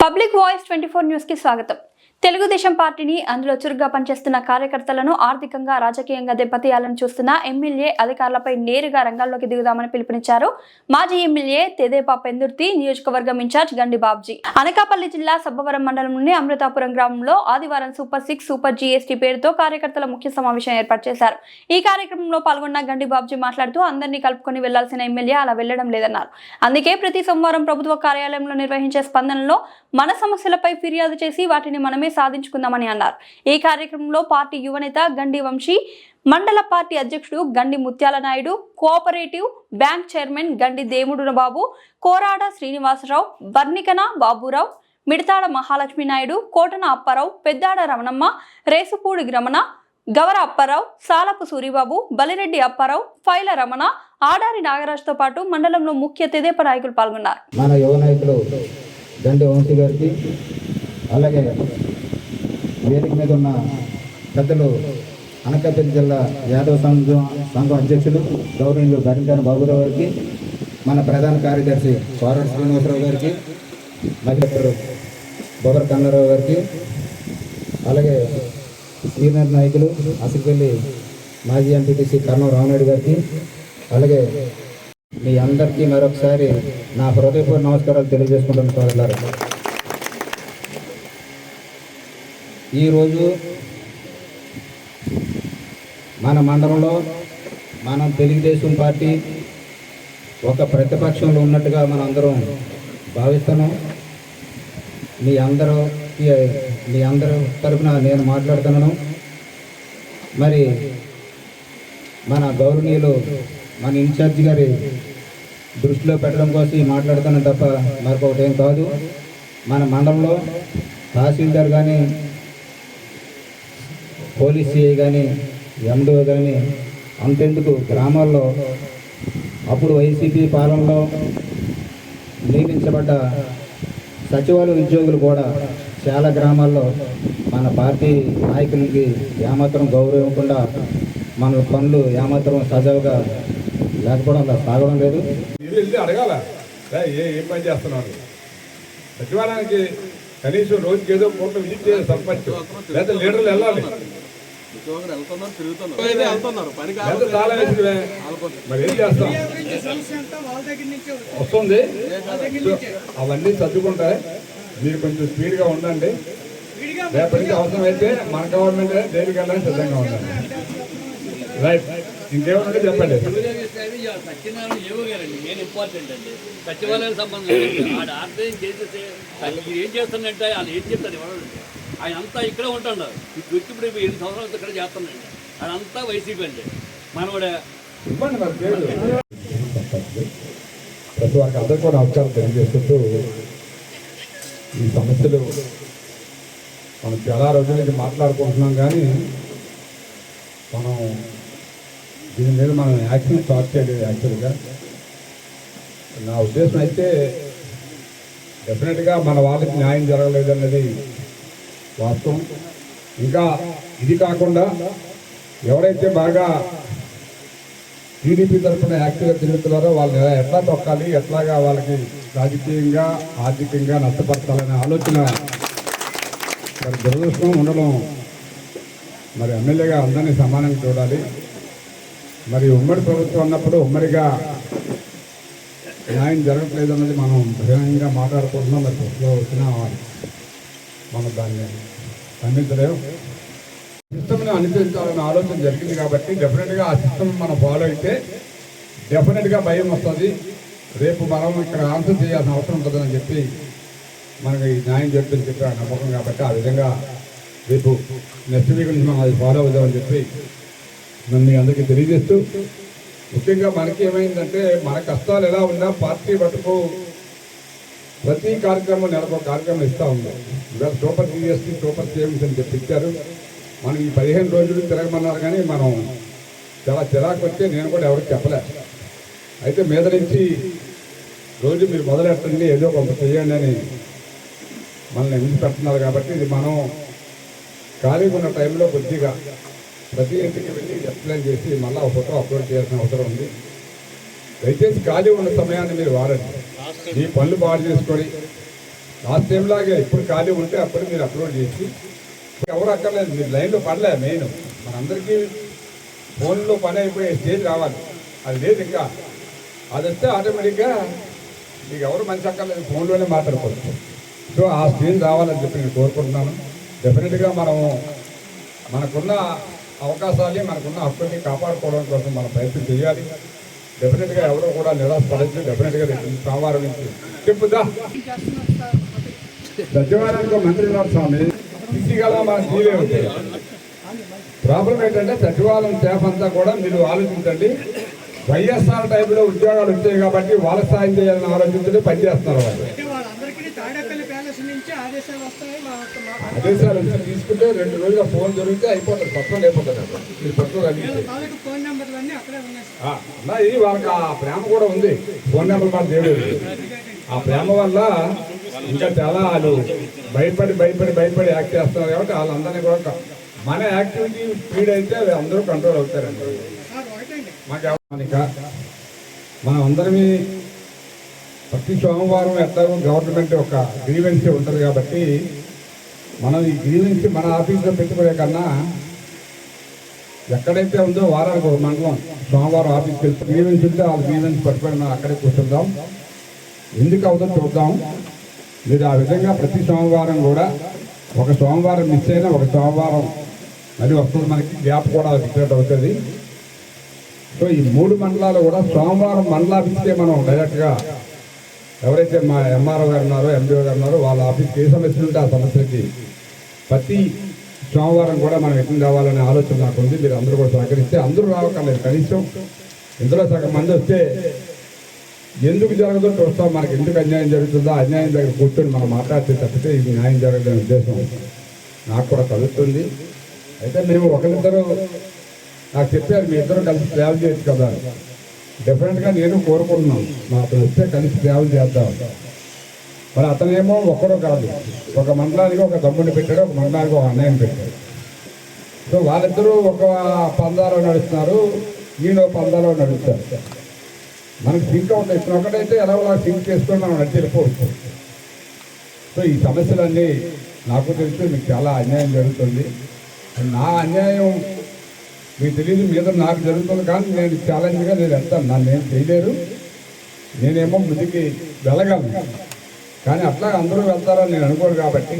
public voice twenty four news కి స్వాగతం తెలుగుదేశం పార్టీని అందులో చురుగ్గా పనిచేస్తున్న కార్యకర్తలను ఆర్థికంగా రాజకీయంగా దెబ్బతీయాలని చూస్తున్న ఎమ్మెల్యే అధికారులపై నేరుగా రంగాల్లోకి దిగుదామని పిలుపునిచ్చారు. మాజీ ఎమ్మెల్యే తెదేపా పెందుర్తి నియోజకవర్గం ఇన్ఛార్జ్ గండి బాబ్జీ. అనకాపల్లి జిల్లా సబ్బవరం మండలంలోని అమృతాపురం గ్రామంలో ఆదివారం సూపర్ సిక్స్ సూపర్ జీఎస్టీ పేరుతో కార్యకర్తల ముఖ్య సమావేశం ఏర్పాటు చేశారు. ఈ కార్యక్రమంలో పాల్గొన్న గండి బాబ్జీ మాట్లాడుతూ అందరినీ కలుపుకొని వెళ్ళాల్సిన ఎమ్మెల్యే అలా వెళ్ళడం లేదన్నారు. అందుకే ప్రతి సోమవారం ప్రభుత్వ కార్యాలయంలో నిర్వహించే స్పందనలో మన సమస్యలపై ఫిర్యాదు చేసి వాటిని మనమే సాధించుకుందామని అన్నారు. ఈ కార్యక్రమంలో పార్టీ యువనేత గండి వంశీ మండల పార్టీ అధ్యక్షుడు Gandi Muthyala Naidu cooperative bank chairman Gandi దేముడున Babu Korada Srinivasarao Barnikana Baburao Midathada Mahalakshmi Naidu Kotana Apparao Peddada Ramanamma Resupudi Ramana Gavara Apparao Salapu Suribabu Balireddy Apparao Paila Ramana Adari నాగరాజుతో పాటు మండలంలో ముఖ్య తెదేప నాయకులు పాల్గొన్నారు. మన యువ నాయకులు గండి వంశీ గారికి అలాగే వేదిక మీద ఉన్న పెద్దలు అనకాపల్లి జిల్లా యాదవ సంఘం సంఘం అధ్యక్షులు గౌరవనీయులు గరికాని బాబురావు గారికి మన ప్రధాన కార్యదర్శి కోరటి శ్రీనివాసరావు గారికి మహిళలు బొబర్ కన్నారావు గారికి అలాగే సీనియర్ నాయకులు అసలుకెళ్ళి మాజీ ఎంపీటీసీ కర్ణం రామనాయుడు గారికి అలాగే మీ అందరికీ మరొకసారి నా హృదయపూర్వ నమస్కారాలు తెలియజేసుకుంటాను సోదరులారా. ఈరోజు మన మండలంలో మనం తెలుగుదేశం పార్టీ ఒక ప్రతిపక్షంలో ఉన్నట్టుగా మనం అందరం భావిస్తున్నాం. మీ అందరూ మీ అందరి తరఫున నేను మాట్లాడుతున్నాను. మరి మన గౌరవనీయులు మన ఇన్ఛార్జి గారి దృష్టిలో పెట్టడం కోసం మాట్లాడుతున్నాను తప్ప మరొకటి ఏం కాదు. మన మండలంలో తహసీల్దార్ కానీ పోలీస్ సిఐ కానీ ఎండో కానీ అంతెందుకు గ్రామాల్లో అప్పుడు వైసీపీ పాలనలో నియమించబడ్డ సచివాలయ ఉద్యోగులు కూడా చాలా గ్రామాల్లో మన పార్టీ నాయకులకి ఏమాత్రం గౌరవించకుండా ఇవ్వకుండా మన పనులు ఏమాత్రం సజావుగా లేకపోవడం అలా సాగడం లేదు. వెళ్ళి అడగాల. ఏ ఏం పని చేస్తున్నారు? సచివాలయానికి కనీసం రోజుకి ఏదో పూట విజిట్ చేయాలి సర్పంచ్. లేదా లీడర్లు వెళ్ళాలి. వెళ్తున్నారు తిరుగుతున్నారు. వెళ్తున్నారు. పని కాదు లేదా తాళం వేసినవే మరి ఏం చేస్తాం? వస్తుంది. అవన్నీ సర్దుకుంటాయి. మీరు కొంచెం స్పీడ్గా ఉండండి. రేపటికి అవసరం అయితే మన గవర్నమెంట్ దేనికి వెళ్ళడానికి సిద్ధంగా ఉండండి. రైట్ ఇంకేమన్నా చెప్పండి సత్యనారాయణ ఏవో గారండి మెయిన్ ఇంపార్టెంట్ అండి సచివాలయం సంబంధం లేదు. ఆడ ఆర్థిక చేసేసి మీరు ఏం చేస్తున్నట్టే వాళ్ళు ఏం చెప్తారు ఆయన అంతా ఇక్కడే ఉంటున్నారు ఈ వ్యక్తి ఇప్పుడు ఎనిమిది సంవత్సరాలు ఇక్కడ చేస్తున్నాండి ఆయన అంతా వైసీపీ అండి. మనవాడే పేరు. ప్రతి వారికి అందరికీ కూడా నమస్కారం తెలియజేస్తుంటూ ఈ సమస్యలు మనం చాలా రోజుల నుంచి మాట్లాడుకుంటున్నాం కానీ మనం దీని మీద మనం యాక్షన్ స్టార్ట్ చేయలేదు యాక్చువల్గా. నా ఉద్దేశం అయితే డెఫినెట్గా మన వాళ్ళకి న్యాయం జరగలేదు అన్నది వాస్తవం. ఇంకా ఇది కాకుండా ఎవరైతే బాగా టీడీపీ తరఫున యాక్టివ్గా తిరుగుతున్నారో వాళ్ళని ఎలా- ఎట్లా తొక్కాలి ఎట్లాగా వాళ్ళకి రాజకీయంగా ఆర్థికంగా నష్టపరచాలనే ఆలోచన మరి దురదృష్టం ఉండడం మరి ఎమ్మెల్యేగా అందరినీ సమానంగా చూడాలి. మరి ఉమ్మడి ప్రభుత్వం ఉన్నప్పుడు ఉమ్మడిగా న్యాయం జరగట్లేదు అన్నది మనం బహిరంగంగా మాట్లాడుకుంటున్నాం. మరి ప్రశ్నలో వచ్చిన మనం దాన్ని. ఖండించలేము సిస్టమ్ని అనుసరించాలన్న ఆలోచన జరిగింది కాబట్టి డెఫినెట్గా ఆ సిస్టమ్ మనం ఫాలో అయితే డెఫినెట్గా భయం వస్తుంది. రేపు మనం ఇక్కడ ఆన్సర్ చేయాల్సిన అవసరం ఉంటుందని చెప్పి మనకి న్యాయం జరుగుతుందని చెప్పి ఆ నమ్మకం కాబట్టి ఆ విధంగా రేపు నెక్స్ట్ వీక్ నుంచి మనం అది ఫాలో అవుదామని చెప్పి నన్ను అందరికీ తెలియజేస్తూ ముఖ్యంగా మనకి ఏమైందంటే మన కష్టాలు ఎలా ఉన్నా పార్టీ మటుకు ప్రతి కార్యక్రమం నెలకు కార్యక్రమం ఇస్తూ ఉంది ఇవాళ సూపర్ జిఎస్టీ సూపర్ సేవింగ్స్ అని చెప్పి ఇచ్చారు మనం ఈ పదిహేను రోజులు తిరగమన్నారు కానీ మనం చాలా చిరాకు వచ్చే నేను కూడా ఎవరికి చెప్పలే. అయితే మీద నుంచి రోజు మీరు మొదలెట్టండి ఏదో కొంత చేయండి అని మనల్ని ఎందుకు పెడుతున్నారు కాబట్టి ఇది మనం ఖాళీగా ఉన్న టైంలో కొద్దిగా ప్రతి ఇంటికి వెళ్ళి ఎక్స్ప్లెయిన్ చేసి మళ్ళీ ఒక ఫోటో అప్లోడ్ చేయాల్సిన అవసరం ఉంది. దయచేసి ఖాళీ ఉన్న సమయాన్ని మీరు వాడండి. ఈ పనులు బాగా చేసుకొని లాస్ట్ టైం లాగే ఎప్పుడు ఖాళీ ఉంటే అప్పుడు మీరు అప్లోడ్ చేసి ఎవరు అక్కర్లేదు మీరు లైన్లో పడలే మెయిన్. మనందరికీ ఫోన్లో పని అయిపోయే స్టేజ్ రావాలి. అది లేదు ఇంకా. అది వస్తే ఆటోమేటిక్గా మీకు ఎవరు మంచి అక్కర్లేదు ఫోన్లోనే మాట్లాడుకోవచ్చు. సో ఆ స్టేజ్ రావాలని చెప్పి నేను కోరుకుంటున్నాను. డెఫినెట్గా మనము మనకున్న అవకాశాలని మనకున్న హక్కుల్ని కాపాడుకోవడం కోసం మనం ప్రయత్నం చేయాలి. డెఫినెట్గా ఎవరు కూడా నిరాశపడచ్చు డెఫినెట్గా రేపు సోమవారం నుంచి చెప్పుదా? సత్యవారానికి మంత్రి ఉన్నారు స్వామి. ఉంది. ప్రాబ్లం ఏంటంటే సచివాలయం స్టాఫ్ అంతా కూడా మీరు ఆలోచించండి. వైఎస్ఆర్ టైంలో ఉద్యోగాలు వచ్చాయి కాబట్టి వాళ్ళ సాయం చేయాలని ఆలోచించండి పనిచేస్తున్నారు వాళ్ళు. ఆదేశాలు వచ్చి తీసుకుంటే రెండు రోజుల ఫోన్ దొరికితే అయిపోతుంది పక్కన అయిపోతుంది అక్కడ. మీరు సార్. వాళ్ళకి ఆ ప్రేమ కూడా ఉంది. ఫోన్ నెంబర్ మాకు తెలియదు ఆ ప్రేమ వల్ల ఇంకా చాలా వాళ్ళు భయపడి భయపడి భయపడి యాక్ట్ చేస్తున్నారు కాబట్టి వాళ్ళందరినీ కూడా మన యాక్టివిటీ స్పీడ్ అయితే అందరూ కంట్రోల్ అవుతారండి. సార్ మాకు మనం అందరినీ ప్రతి సోమవారం ఎట్లాగో గవర్నమెంట్ ఒక గ్రీవెన్సీ ఉంటుంది కాబట్టి మనం ఈ గ్రీవెన్సీ మన ఆఫీస్లో పెట్టుకునే కన్నా ఎక్కడైతే ఉందో వారానికి ఒక మండలం సోమవారం ఆఫీస్కి వెళ్తే గ్రీవెన్స్ ఉంటే ఆ గ్రీవెన్స్ పట్టుకొని మనం అక్కడే కూర్చుందాం. ఎందుకు అవుతుందో చూద్దాం. మీరు ఆ విధంగా ప్రతి సోమవారం కూడా ఒక సోమవారం మిస్ అయినా ఒక సోమవారం మరి వస్తుంది మనకి గ్యాప్ కూడా క్రియేట్ అవుతుంది. సో ఈ మూడు మండలాలు కూడా సోమవారం మండలాఫీస్కే మనం డైరెక్ట్గా ఎవరైతే మా ఎంఆర్ఓ గారు ఉన్నారో ఎండిఓ గారు ఉన్నారో వాళ్ళ ఆఫీస్కి ఏ సమస్యలు ఉంటే ఆ సమస్యకి ప్రతి సోమవారం కూడా మనం ఎక్కడ రావాలనే ఆలోచన నాకు ఉంది. మీరు అందరూ కూడా సహకరిస్తే అందరూ రావక్కర్లేదు. కనీసం ఇందులో సగం మంది వస్తే ఎందుకు జరగదో చూస్తాం. మనకి ఎందుకు అన్యాయం జరుగుతుందో అన్యాయం దగ్గర కూర్చొని మనం మాట్లాడితే తప్పితే ఇది న్యాయం జరగదనే ఉద్దేశం నాకు కూడా కలుగుతుంది. అయితే మేము ఒకరిద్దరూ నాకు చెప్పారు మీ ఇద్దరు కలిసి ట్రావెల్ చేయొచ్చు కదా. డిఫరెంట్గా నేను కోరుకుంటున్నాను. మా అతను వస్తే కలిసి ట్రావెల్ చేద్దాం. మరి అతనేమో ఒక్కడో కాదు. ఒక మండలానికి ఒక తమ్ముడిని పెట్టాడు ఒక మండలానికి ఒక అన్నయ్యని పెట్టాడు. సో వాళ్ళిద్దరూ ఒక పందాలో నడుస్తున్నారు ఈయన పందాలో నడుస్తారు. మనకి సింక్ అవుతుంది. ఇప్పుడు ఒకటైతే ఎలా సింక్ చేసుకొని మనం నడిచి వెళ్ళిపోవచ్చు. సో ఈ సమస్యలన్నీ నాకు తెలిసి మీకు చాలా అన్యాయం జరుగుతుంది. నా అన్యాయం మీకు తెలియదు మీద నాకు జరుగుతుంది కానీ నేను ఛాలెంజ్గా నేను వెళ్తాను. నన్ను ఏం చేయలేరు. నేనేమో ముందుకి వెళ్ళగలను. కానీ అట్లా అందరూ వెళ్తారని నేను అనుకోరు కాబట్టి